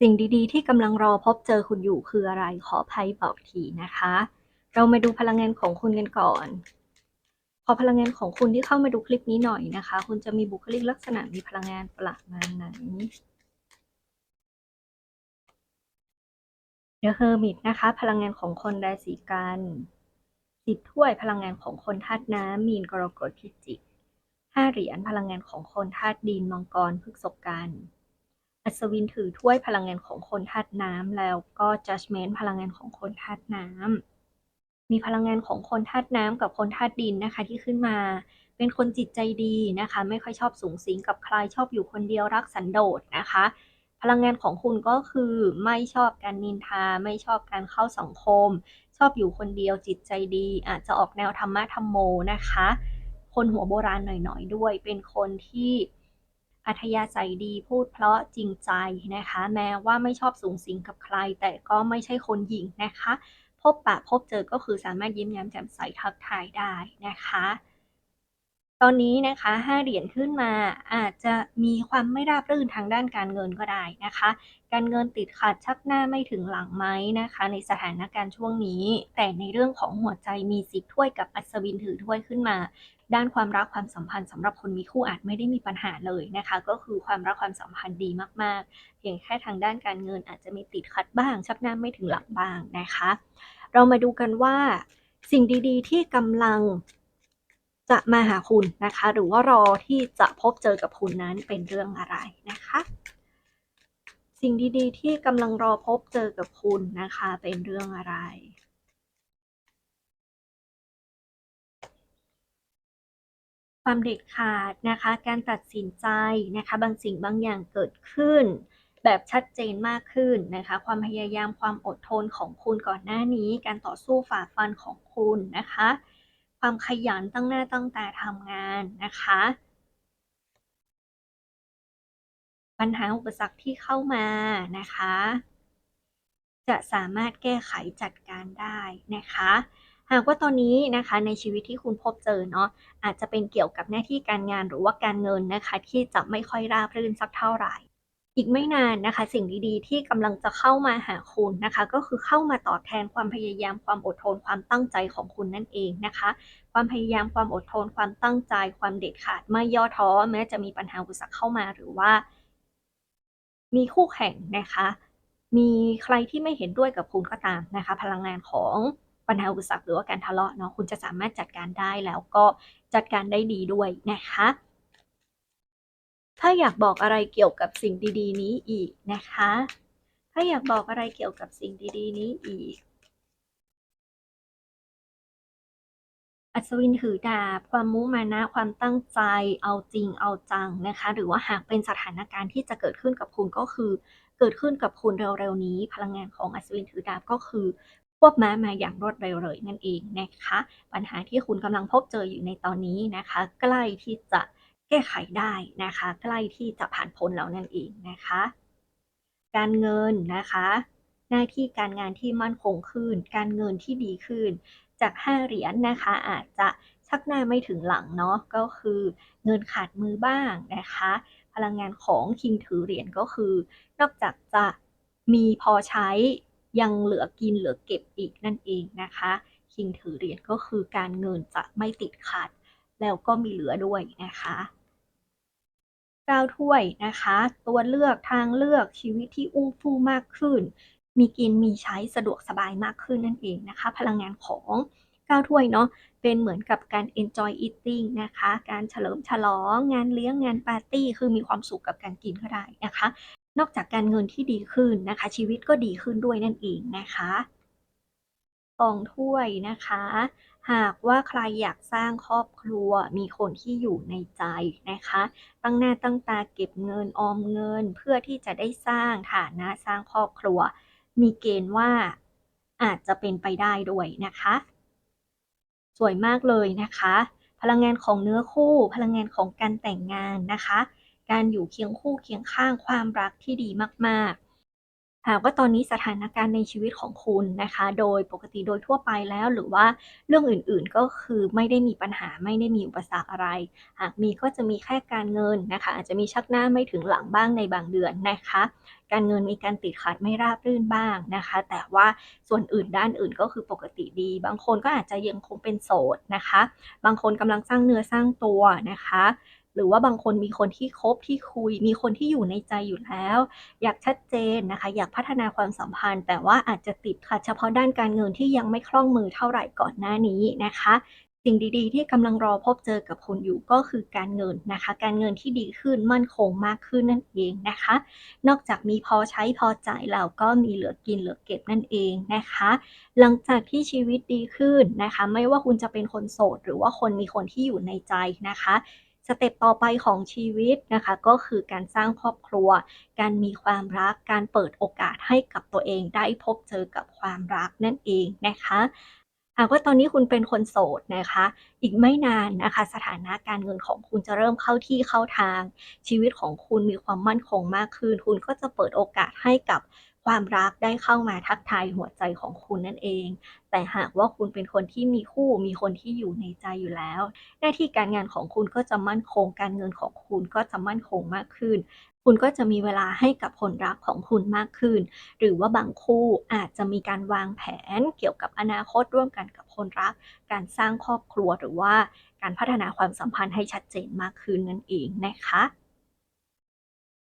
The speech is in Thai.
สิ่งดีๆ ที่กำลังรอพบเจอคุณอยู่คืออะไรขอไพ่บอกทีนะคะ เรามาดูพลังงานของคุณกันก่อน ขอพลังงานของคุณที่เข้ามาดูคลิปนี้หน่อยนะคะ คุณจะมีบุคลิกลักษณะมีพลังงานประมาณไหน The Hermit นะคะ พลังงานของคนราศีกันสิบถ้วยพลังงานของคนธาตุน้ำมีนกรกฎพิจิกห้าเหรียญพลังงานของคนธาตุดินมังกรพฤกษกัน อัศวินถือถ้วยพลังงานของคนธาตุน้ำแล้วก็ Judgment พลังงานของคนธาตุน้ำมีพลังงานของคนธาตุน้ำกับคนธาตุดินนะคะที่ขึ้นมาเป็นคนจิตใจดีนะคะ ไม่ค่อยชอบสูงสิงกับใครชอบอยู่คนเดียวรักสันโดษนะคะ พลังงานของคุณก็คือไม่ชอบการนินทา ไม่ชอบการเข้าสังคม ชอบอยู่คนเดียวจิตใจดี อาจจะออกแนวธรรมะธรรมโมนะคะ คนหัวโบราณหน่อยๆด้วย เป็นคนที่ อัธยาศัยดีพูดเพราะจริงใจนะคะ แม้ว่าไม่ชอบสูงสิงกับใคร แต่ก็ไม่ใช่คนหญิงนะคะ พบปะพบเจอก็คือสามารถยิ้มแย้มแจ่มใสทักทายได้นะคะ ตอนนี้นะคะห้าเหรียญขึ้นมาอาจจะมีความไม่ราบรื่นทางด้านการเงินก็ได้นะคะ การเงินติดขัดชักหน้าไม่ถึงหลังไหมนะคะ ในสถานการณ์ช่วงนี้ แต่ในเรื่องของหัวใจมีสิบถ้วยกับอัศวินถือถ้วยขึ้นมา ด้านความรักความสัมพันธ์สำหรับคนมีคู่อาจไม่ได้มีปัญหาเลยนะคะ ก็คือความรักความสัมพันธ์ดีมากๆ เพียงแค่ทางด้านการเงินอาจจะมีติดขัดบ้าง ชักหน้าไม่ถึงหลังบ้างนะคะ เรามาดูกันว่า สิ่งดีๆ ที่กำลังจะมาหาคุณนะคะ หรือว่ารอที่จะพบเจอกับคุณนั้นเป็นเรื่องอะไรนะคะ สิ่งดีๆ ที่กำลังรอพบเจอกับคุณนะคะ เป็นเรื่องอะไร ความเด็ดขาดนะคะ การตัดสินใจนะคะ บางสิ่งบางอย่างเกิดขึ้น แบบชัดเจนมากขึ้นนะคะ ความพยายามความอดทนของคุณก่อนหน้านี้ การต่อสู้ฝ่าฟันของคุณนะคะ ความขยันตั้งหน้าตั้งตาทำงานนะคะ ปัญหาอุปสรรคที่เข้ามานะคะ จะสามารถแก้ไขจัดการได้นะคะ หากว่าตอนนี้นะคะในชีวิตที่คุณพบเจอเนาะอาจจะเป็นเกี่ยวกับหน้าที่การงานหรือว่าการเงินนะคะที่จะไม่ค่อยราบรื่นสักเท่าไหร่ อีกไม่นานนะคะ สิ่งดีๆ ที่กำลังจะเข้ามาหาคุณนะคะ ก็คือเข้ามาตอบแทนความพยายามความอดทนความตั้งใจของคุณนั่นเองนะคะ ความพยายามความอดทนความตั้งใจความเด็ดขาดไม่ย่อท้อแม้จะมีปัญหาอุปสรรคเข้ามาหรือว่า มีคู่แข่งนะคะ มีใครที่ไม่เห็นด้วยกับคุณก็ตามนะคะ พลังงานของ ปัญหาอุปสรรคหรือว่าการทะเลาะเนาะคุณจะสามารถจัดการได้แล้วก็จัดการได้ดีด้วยนะคะ ถ้าอยากบอกอะไรเกี่ยวกับสิ่งดี ๆ นี้อีกนะคะ ถ้าอยากบอกอะไรเกี่ยวกับสิ่งดี ๆ นี้อีก อัศวินถือดาบ ความมุมานะ ความตั้งใจ เอาจริง เอาจังนะคะ หรือว่าหากเป็นสถานการณ์ที่จะเกิดขึ้นกับคุณก็คือเกิดขึ้นกับคุณเร็วๆนี้ พลังงานของอัศวินถือดาบก็คือ วบม้ามาอย่างรวดเร็วเลยนั่นเองนะคะ ปัญหาที่คุณกำลังพบเจออยู่ในตอนนี้นะคะ ใกล้ที่จะแก้ไขได้นะคะ ใกล้ที่จะผ่านพ้นแล้วนั่นเองนะคะ การเงินนะคะ หน้าที่การงานที่มั่นคงขึ้น การเงินที่ดีขึ้น จาก 5 เหรียญนนะคะ อาจจะชักหน้าไม่ถึงหลังเนาะก็คือเงินขาดมือบ้างนะคะ พลังงานของคิงถือเหรียญก็คือ นอกจากจะมีพอใช้ ยังเหลือกินเหลือเก็บอีกนั่นเองนะคะคิงถือเหรียญก็คือการเงินจะไม่ติดขัด แล้วก็มีเหลือด้วยนะคะเก้าถ้วยนะคะ ตัวเลือกทางเลือกชีวิตที่อู้ฟู่มากขึ้น มีกินมีใช้สะดวกสบายมากขึ้นนั่นเองนะคะ พลังงานของก้าถ้วยเนาะเป็นเหมือนกับการ enjoy eating นะคะ การเฉลิมฉลอง งานเลี้ยงงานปาร์ตี้ คือมีความสุขกับการกินก็ได้นะคะ นอกจากการเงินที่ดีขึ้นนะคะ ชีวิตก็ดีขึ้นด้วยนั่นเองนะคะกองถ้วยนะคะ หากว่าใครอยากสร้างครอบครัวมีคนที่อยู่ในใจนะคะ ตั้งหน้าตั้งตาเก็บเงินออมเงินเพื่อที่จะได้สร้างฐานะสร้างครอบครัว มีเกณฑ์ว่าอาจจะเป็นไปได้ด้วยนะคะ สวยมากเลยนะคะ พลังงานของเนื้อคู่ พลังงานของการแต่งงานนะคะ การอยู่เคียงคู่เคียงข้างความรักที่ดีมาก ๆ หากว่าตอนนี้สถานการณ์ในชีวิตของคุณนะคะ โดยปกติโดยทั่วไปแล้วหรือว่าเรื่องอื่นๆก็คือไม่ได้มีปัญหาไม่ได้มีอุปสรรคอะไร หากมีก็จะมีแค่การเงินนะคะ อาจจะมีชักหน้าไม่ถึงหลังบ้างในบางเดือนนะคะ การเงินมีการติดขัดไม่ราบรื่นบ้างนะคะ แต่ว่าส่วนอื่นด้านอื่นก็คือปกติดี บางคนก็อาจจะยังคงเป็นโสดนะคะ บางคนกำลังสร้างเนื้อสร้างตัวนะคะ หรือว่าบางคนมีคนที่คบที่คุย มีคนที่อยู่ในใจอยู่แล้ว อยากชัดเจนนะคะ อยากพัฒนาความสัมพันธ์ แต่ว่าอาจจะติดขัดเฉพาะด้านการเงินที่ยังไม่คล่องมือเท่าไหร่ก่อนหน้านี้นะคะสิ่งดีๆ ที่กำลังรอพบเจอกับคุณอยู่ก็คือการเงินนะคะ การเงินที่ดีขึ้นมั่นคงมากขึ้นนั่นเองนะคะ นอกจากมีพอใช้พอจ่ายแล้วก็มีเหลือกินเหลือเก็บนั่นเองนะคะ หลังจากที่ชีวิตดีขึ้นนะคะ ไม่ว่าคุณจะเป็นคนโสด หรือว่าคนมีคนที่อยู่ในใจนะคะ สเต็ปต่อไปของชีวิตนะคะ ก็คือการสร้างครอบครัว การมีความรัก การเปิดโอกาสให้กับตัวเองได้พบเจอกับความรักนั่นเองนะคะหากว่าตอนนี้คุณเป็นคนโสดนะคะ อีกไม่นานนะคะ สถานะการเงินของคุณจะเริ่มเข้าที่เข้าทาง ชีวิตของคุณมีความมั่นคงมากขึ้น คุณก็จะเปิดโอกาสให้กับ ความรักได้เข้ามาทักทายหัวใจของคุณนั่นเอง แต่หากว่าคุณเป็นคนที่มีคู่มีคนที่อยู่ในใจอยู่แล้ว หน้าที่การงานของคุณก็จะมั่นคง การเงินของคุณก็จะมั่นคงมากขึ้น คุณก็จะมีเวลาให้กับคนรักของคุณมากขึ้น หรือว่าบางคู่อาจจะมีการวางแผนเกี่ยวกับอนาคตร่วมกันกับคนรัก การสร้างครอบครัวหรือว่าการพัฒนาความสัมพันธ์ให้ชัดเจนมากขึ้นนั่นเองนะคะ